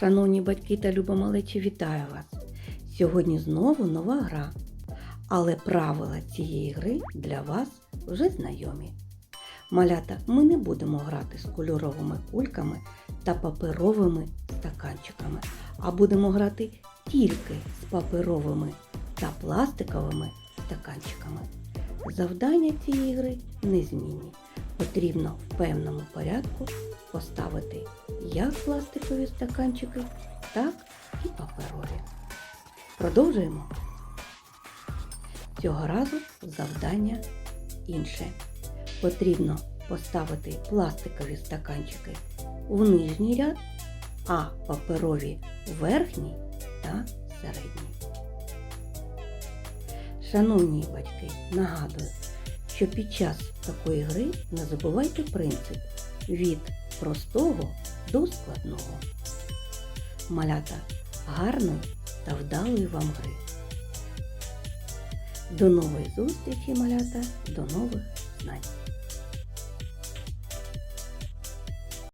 Шановні батьки та любомалечі, вітаю вас! Сьогодні знову нова гра, але правила цієї гри для вас вже знайомі. Малята, ми не будемо грати з кольоровими кульками та паперовими стаканчиками, а будемо грати тільки з паперовими та пластиковими стаканчиками. Завдання цієї гри незмінні. Потрібно в певному порядку поставити як пластикові стаканчики, так і паперові. Продовжуємо. Цього разу завдання інше. Потрібно поставити пластикові стаканчики в нижній ряд, а паперові в верхній та середній. Шановні батьки, нагадую, що під час такої гри не забувайте принцип від простого до складного. Малята гарної та вдалої вам гри. До нової зустрічі, малята, до нових знань.